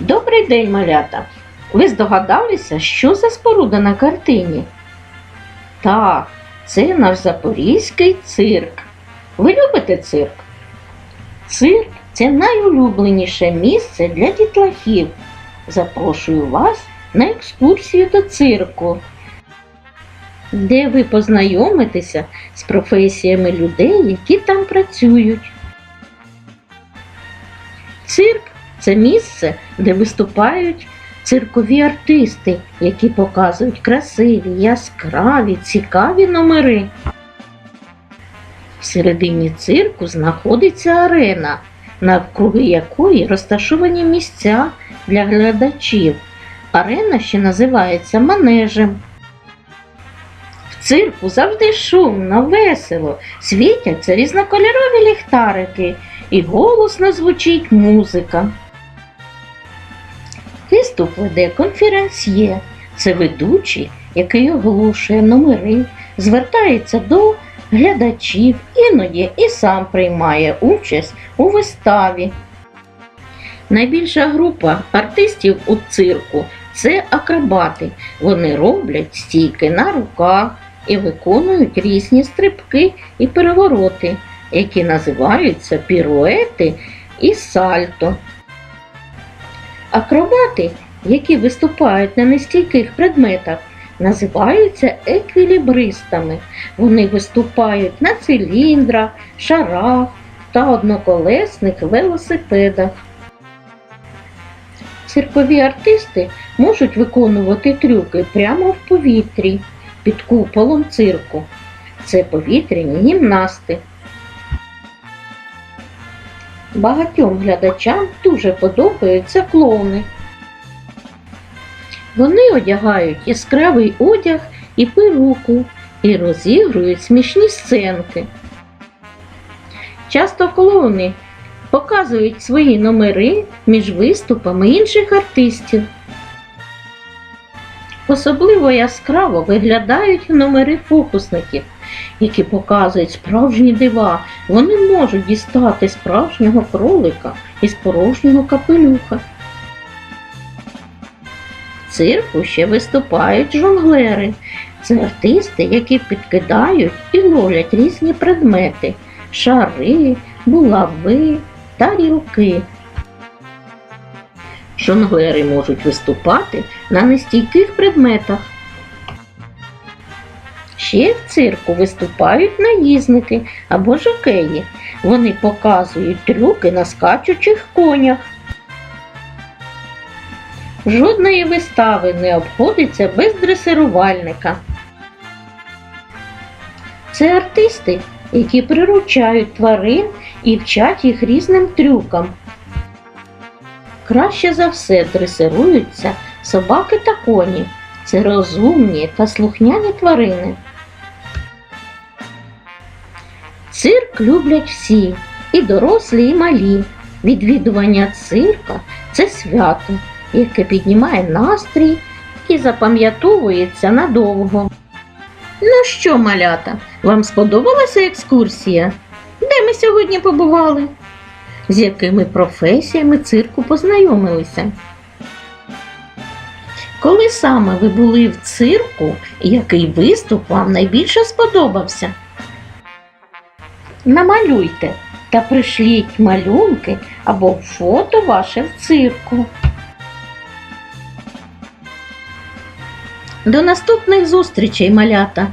Добрий день, малята! Ви здогадалися, що за споруда на картині? Так, це наш запорізький цирк. Ви любите цирк? Цирк це найулюбленіше місце для дітлахів. Запрошую вас на екскурсію до цирку, де ви познайомитеся з професіями людей, які там працюють. Цирк це місце, де виступають циркові артисти, які показують красиві, яскраві, цікаві номери. Всередині цирку знаходиться арена, навкруги якої розташовані місця для глядачів. Арена ще називається манежем. В цирку завжди шумно, весело, світяться різнокольорові ліхтарики і голосно звучить музика. Виступ веде конференсьє. Це ведучий, який оголошує номери, звертається до глядачів, іноді і сам приймає участь у виставі. Найбільша група артистів у цирку це акробати. Вони роблять стійки на руках і виконують різні стрибки і перевороти, які називаються піруети і сальто. Акробати, які виступають на нестійких предметах, називаються еквілібристами. Вони виступають на циліндрах, шарах та одноколесних велосипедах. Циркові артисти можуть виконувати трюки прямо в повітрі під куполом цирку. Це повітряні гімнасти. Багатьом глядачам дуже подобаються клоуни. Вони одягають яскравий одяг і перуку і розігрують смішні сценки. Часто клоуни показують свої номери між виступами інших артистів. Особливо яскраво виглядають номери фокусників, які показують справжні дива. Вони можуть дістати справжнього кролика із порожнього капелюха. Цирку ще виступають жонглери. Це артисти, які підкидають і ловлять різні предмети шари, булави, тарілки. Жонглери можуть виступати на нестійких предметах. Ще в цирку виступають наїзники або жокеї. Вони показують трюки на скачучих конях. Жодної вистави не обходиться без дресирувальника. Це артисти, які приручають тварин і вчать їх різним трюкам. Краще за все дресируються собаки та коні. Це розумні та слухняні тварини. Цирк люблять всі, і дорослі, і малі. Відвідування цирка це свято, яке піднімає настрій і запам'ятовується надовго. Ну що, малята, вам сподобалася екскурсія? Де ми сьогодні побували? З якими професіями цирку познайомилися? Коли саме ви були в цирку, який виступ вам найбільше сподобався? Намалюйте та пришліть малюнки або фото ваше в цирку. До наступних зустрічей, малята!